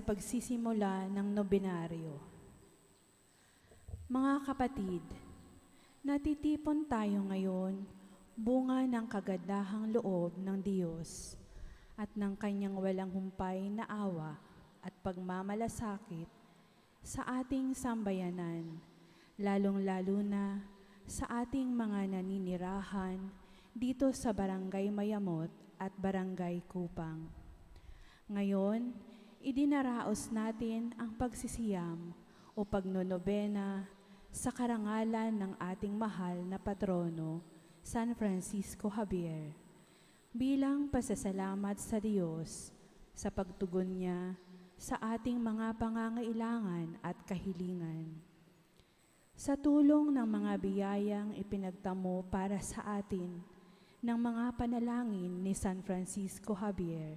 pagsisimula ng nobinaryo. Mga kapatid, natitipon tayo ngayon bunga ng kagandahang loob ng Diyos at ng kanyang walang humpay na awa at pagmamalasakit sa ating sambayanan, lalong-lalo na sa ating mga naninirahan dito sa Barangay Mayamot at Barangay Kupang. Ngayon, idinaraos natin ang pagsisiyam o pagnonobena sa karangalan ng ating mahal na patrono, San Francisco Javier, bilang pasasalamat sa Diyos sa pagtugon niya sa ating mga pangangailangan at kahilingan. Sa tulong ng mga biyayang ipinagtamo para sa atin ng mga panalangin ni San Francisco Javier,